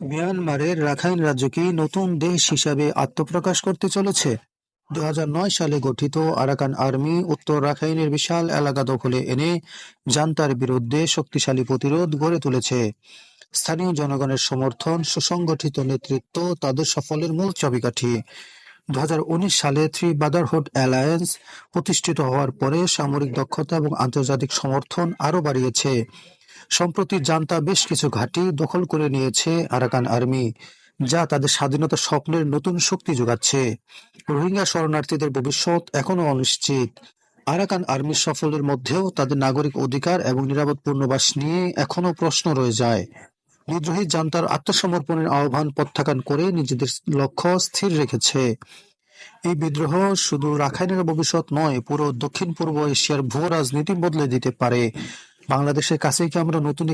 মিয়ানমারের রাখাইন রাজ্য কি নতুন দেশ হিসাবে আত্মপ্রকাশ করতে চলেছে। দু হাজার নয় সালে গঠিত আরাকান আর্মি উত্তর রাখাইনের বিশাল এলাকা দখলে এনে জান্তার বিরুদ্ধে শক্তিশালী প্রতিরোধ গড়ে তুলেছে। স্থানীয় জনগণের সমর্থন, সুসংগঠিত নেতৃত্ব, তাদের সফলের মূল চাবিকাঠি। দু হাজার উনিশ সালে থ্রি ব্রাদারহুড অ্যালায়েন্স প্রতিষ্ঠিত হওয়ার পরে সামরিক দক্ষতা এবং আন্তর্জাতিক সমর্থন আরও বাড়িয়েছে। সম্প্রতি জান্তা বেশ কিছু ঘাঁটি দখল করে নিয়েছে আরাকান আর্মি, যা তাদের স্বাধীনতা স্বপ্নের নতুন শক্তি যোগাচ্ছে। রোহিঙ্গা শরণার্থীদের ভবিষ্যৎ এখনও অনিশ্চিত। আরাকান আর্মির সফলের মধ্যেও তাদের নাগরিক অধিকার এবং নিরাপদ পুনর্বাস নিয়ে এখনও প্রশ্ন রয়ে যায়। বিদ্রোহী জান্তার আত্মসমর্পণের আহ্বান প্রত্যাখ্যান করে নিজেদের লক্ষ্য স্থির রেখেছে। এই বিদ্রোহ শুধু রাখাইনের ভবিষ্যৎ নয়, পুরো দক্ষিণ পূর্ব এশিয়ার ভূ রাজনীতি বদলে দিতে পারে। বাংলাদেশের কাছে কি আমরা নতুন